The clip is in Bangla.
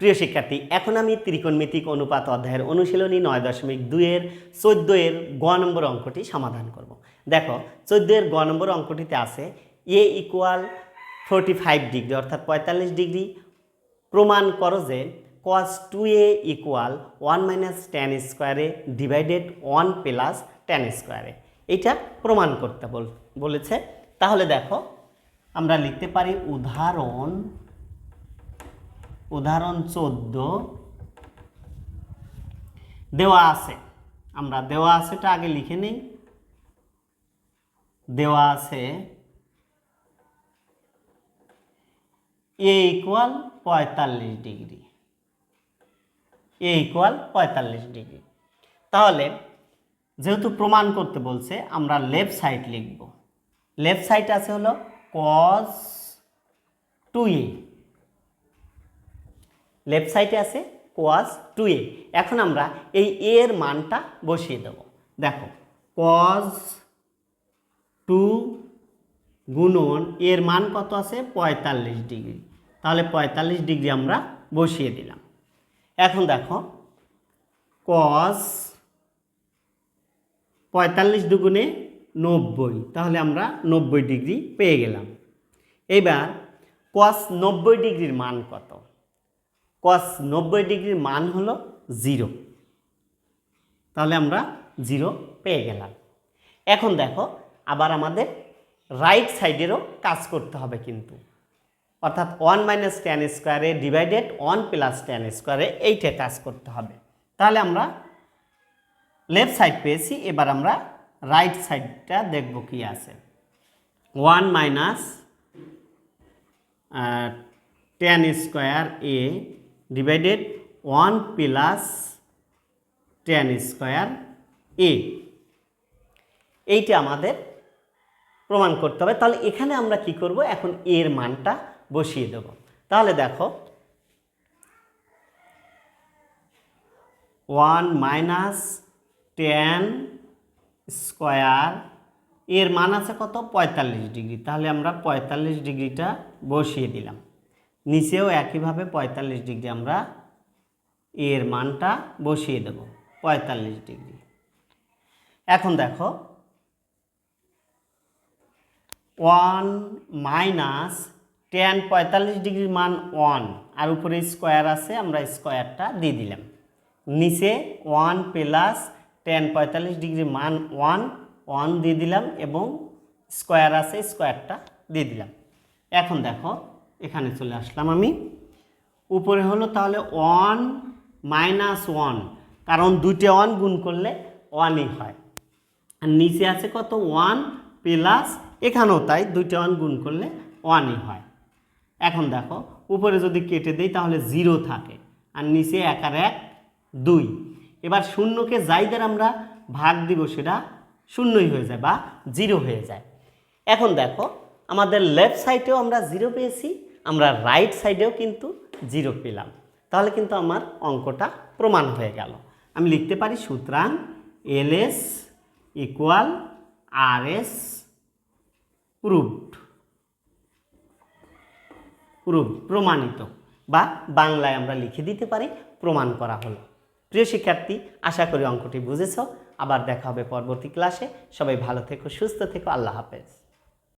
প্রিয় শিক্ষার্থী, এখন আমি ত্রিকোণমিতিক অনুপাত অধ্যায়ের অনুশীলনী নয় দশমিক দুইয়ের চোদ্দ এর গ নম্বর অঙ্কটি সমাধান করব। দেখো চোদ্দ এর গ নম্বর অঙ্কটিতে আছে A equal forty five degree, অর্থাৎ পঁয়তাল্লিশ ডিগ্রি। প্রমাণ করো যে cos two A equal one minus tan square A divided one plus tan square A এটা প্রমাণ করতে বল, বলেছে। তাহলে দেখো, আমরা লিখতে পারি উদাহরণ উদাহরণ চোদ্দ। দেওয়া আছে। আমরা দেওয়া আছেটা আগে লিখে নিই। দেওয়া আছে এ ইকুয়াল পঁয়তাল্লিশ ডিগ্রি। এ ইকুয়াল পঁয়তাল্লিশ ডিগ্রি। তাহলে যেহেতু প্রমাণ করতে বলছে, আমরা লেফট সাইড লিখব। লেফট সাইড আছে হলো কস টু এ লেফট সাইডে আছে কোয়াস টু এ এখন আমরা এই এ এর মানটা বসিয়ে দেব। দেখো কস টু গুণন এর মান কত আছে? পঁয়তাল্লিশ ডিগ্রি। তাহলে পঁয়তাল্লিশ ডিগ্রি আমরা বসিয়ে দিলাম। এখন দেখো কস পঁয়তাল্লিশ দুগুণে নব্বই, তাহলে আমরা নব্বই ডিগ্রি পেয়ে গেলাম। এবার কস নব্বই ডিগ্রির মান কত? কস নব্বই ডিগ্রির মান হলো জিরো তাহলে আমরা জিরো পেয়ে গেলাম। এখন দেখো, আবার আমাদের রাইট সাইডেরও কাজ করতে হবে কিন্তু। অর্থাৎ one minus tan square A divided one plus tan square A এইটা কাজ করতে হবে। তাহলে আমরা লেফট সাইড পেয়েছি, এবার আমরা রাইট সাইডটা দেখব কি আছে। One minus tan square A divided one plus tan square A এইটা আমাদের প্রমাণ করতে হবে। তাহলে এখানে আমরা কি করব? এখন এর মানটা বসিয়ে দেব। তাহলে দেখো ওয়ান মাইনাস টেন স্কোয়ার এর মান আছে কত? পঁয়তাল্লিশ ডিগ্রি। তাহলে আমরা পঁয়তাল্লিশ ডিগ্রিটা বসিয়ে দিলাম। নিচেও একইভাবে পঁয়তাল্লিশ ডিগ্রি আমরা এর মানটা বসিয়ে দেব, পঁয়তাল্লিশ ডিগ্রি। এখন দেখো, ওয়ান মাইনাস টেন পঁয়তাল্লিশ ডিগ্রির মান ওয়ান, আর উপরে স্কোয়ার আছে, আমরা স্কোয়ারটা দিয়ে দিলাম। নিচে ওয়ান প্লাস টেন পঁয়তাল্লিশ ডিগ্রির মান ওয়ান ওয়ান দিয়ে দিলাম এবং স্কোয়ার আছে, স্কোয়ারটা দিয়ে দিলাম। এখন দেখো এখানে চলে আসলাম আমি। উপরে হলো তাহলে ওয়ান মাইনাস ওয়ান কারণ দুইটা ওয়ান গুণ করলে ওয়ানই হয়। আর নিচে আছে কত? ওয়ান প্লাস এখানেও তাই দুইটা ওয়ান গুণ করলে ওয়ানই হয়। এখন দেখো, উপরে যদি কেটে দিই তাহলে জিরো থাকে, আর নিচে এক আর এক, দুই। এবার শূন্যকে যাই দ্বারা আমরা ভাগ দিব, সেটা শূন্যই হয়ে যায় বা জিরো হয়ে যায়। এখন দেখো, আমাদের লেফট সাইডেও আমরা জিরো পেয়েছি আমরা রাইট সাইডেও কিন্তু জিরো পেলাম। তাহলে কিন্তু আমার অঙ্কটা প্রমাণ হয়ে গেল। আমি লিখতে পারি সুতরাং L S equal R S প্রমাণিত বা বাংলায় আমরা লিখে দিতে পারি, প্রমাণ করা হলো। প্রিয় শিক্ষার্থী, আশা করি অঙ্কটি বুঝেছ। আবার দেখা হবে পরবর্তী ক্লাসে সবাই ভালো থেকো, সুস্থ থেকো। আল্লাহ হাফেজ।